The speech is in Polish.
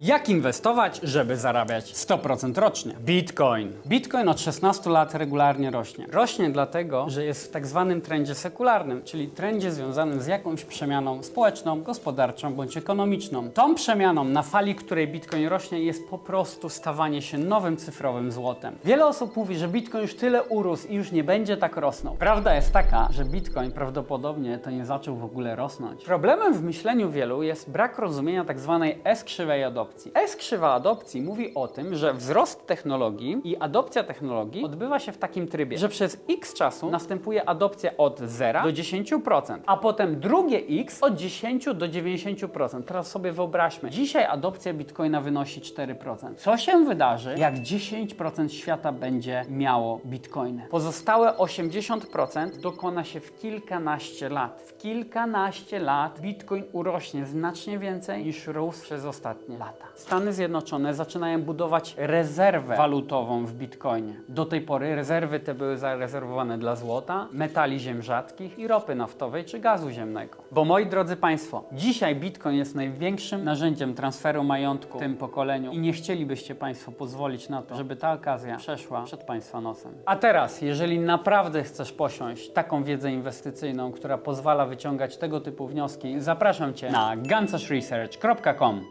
Jak inwestować, żeby zarabiać 100% rocznie? Bitcoin. Bitcoin od 16 lat regularnie rośnie. Rośnie dlatego, że jest w tak zwanym trendzie sekularnym, czyli trendzie związanym z jakąś przemianą społeczną, gospodarczą bądź ekonomiczną. Tą przemianą, na fali której Bitcoin rośnie, jest po prostu stawanie się nowym cyfrowym złotem. Wiele osób mówi, że Bitcoin już tyle urósł i już nie będzie tak rosnął. Prawda jest taka, że Bitcoin prawdopodobnie to nie zaczął w ogóle rosnąć. Problemem w myśleniu wielu jest brak rozumienia tak zwanej S-krzywej adopcji. S-krzywa adopcji mówi o tym, że wzrost technologii i adopcja technologii odbywa się w takim trybie, że przez x czasu następuje adopcja od 0 do 10%, a potem drugie x od 10 do 90%. Teraz sobie wyobraźmy, dzisiaj adopcja bitcoina wynosi 4%. Co się wydarzy, jak 10% świata będzie miało bitcoiny? Pozostałe 80% dokona się w kilkanaście lat. W kilkanaście lat bitcoin urośnie znacznie więcej niż rósł przez ostatnie lata. Stany Zjednoczone zaczynają budować rezerwę walutową w bitcoinie. Do tej pory rezerwy te były zarezerwowane dla złota, metali ziem rzadkich i ropy naftowej czy gazu ziemnego. Bo moi drodzy Państwo, dzisiaj bitcoin jest największym narzędziem transferu majątku w tym pokoleniu i nie chcielibyście Państwo pozwolić na to, żeby ta okazja przeszła przed Państwa nosem. A teraz, jeżeli naprawdę chcesz posiąść taką wiedzę inwestycyjną, która pozwala wyciągać tego typu wnioski, zapraszam Cię na gancoshresearch.com.